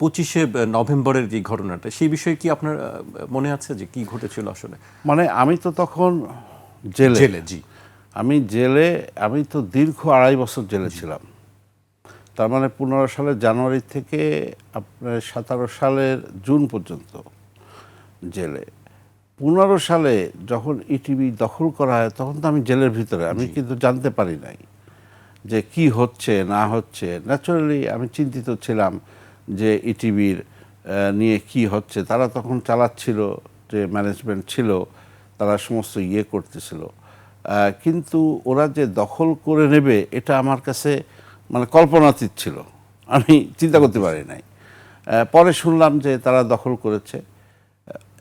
পঁচিশে নভেম্বরের যে ঘটনাটা সেই বিষয়ে কি আপনার মনে আছে যে কি ঘটেছিল আসলে? মানে আমি তো তখন জেলে। জেলে জি। আমি জেলে আমি তো দীর্ঘ আড়াই বছর জেলে ছিলাম। তার মানে পনেরো সালের জানুয়ারি থেকে আপনার সতেরো সালের জুন পর্যন্ত জেলে। পনেরো সালে যখন ইটিভি দখল করা হয় তখন তো আমি জেলের ভিতরে আমি কিন্তু জানতে পারি নাই যে কি হচ্ছে না হচ্ছে। ন্যাচারালি আমি চিন্তিত ছিলাম যে ইটিভির নিয়ে কি হচ্ছে তারা তখন চালাচ্ছিল যে ম্যানেজমেন্ট ছিল তারা সমস্ত ইয়ে করতেছিল। কিন্তু ওরা যে দখল করে নেবে এটা আমার কাছে মানে কল্পনাতীত ছিল। আমি চিন্তা করতে পারি নাই। পরে শুনলাম যে তারা দখল করেছে।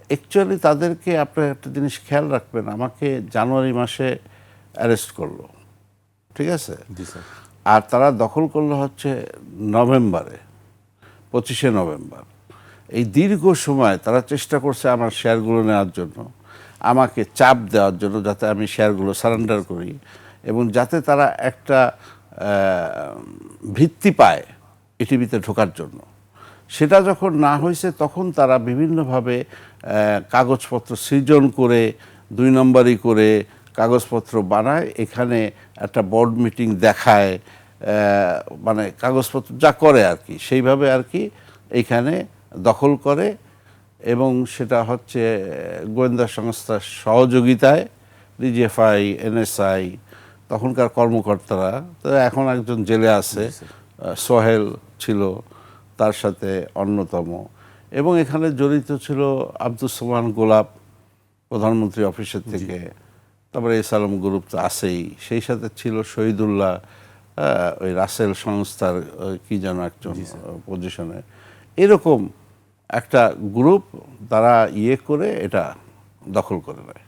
অ্যাকচুয়ালি তাদেরকে আপনার একটা জিনিস খেয়াল রাখবেন আমাকে জানুয়ারি মাসে অ্যারেস্ট করল। ঠিক আছে? আর তারা দখল করল হচ্ছে নভেম্বরে। পঁচিশে নভেম্বর। এই দীর্ঘ সময় তারা চেষ্টা করছে আমার শেয়ারগুলো নেওয়ার জন্য, আমাকে চাপ দেওয়ার জন্য যাতে আমি শেয়ারগুলো সারেন্ডার করি এবং যাতে তারা একটা ভিত্তি পায় ইটিভিতে ঢোকার জন্য। সেটা যখন না হয়েছে তখন তারা বিভিন্নভাবে কাগজপত্র সৃজন করে, দুই নম্বরই করে কাগজপত্র বানায়, এখানে একটা বোর্ড মিটিং দেখায় মানে কাগজপত্র যা করে আর কি সেইভাবে আর কি এইখানে দখল করে এবং সেটা হচ্ছে গোয়েন্দা সংস্থার সহযোগিতায় ডিজিএফআই এনএসআই তখনকার কর্মকর্তারা তো এখন একজন জেলে আছে সোহেল ছিল তার সাথে অন্যতম। এবং এখানে জড়িত ছিল আব্দুল সোমান গোলাপ প্রধানমন্ত্রী অফিসের থেকে। তারপরে এস আলম গ্রুপ তো আছেই। সেই সাথে ছিল শহীদুল্লাহ ওই রাসেল সংস্থার কি যেন একজন পজিশনে এরকম একটা গ্রুপ তারা ইয়ে করে এটা দখল করে নেয়।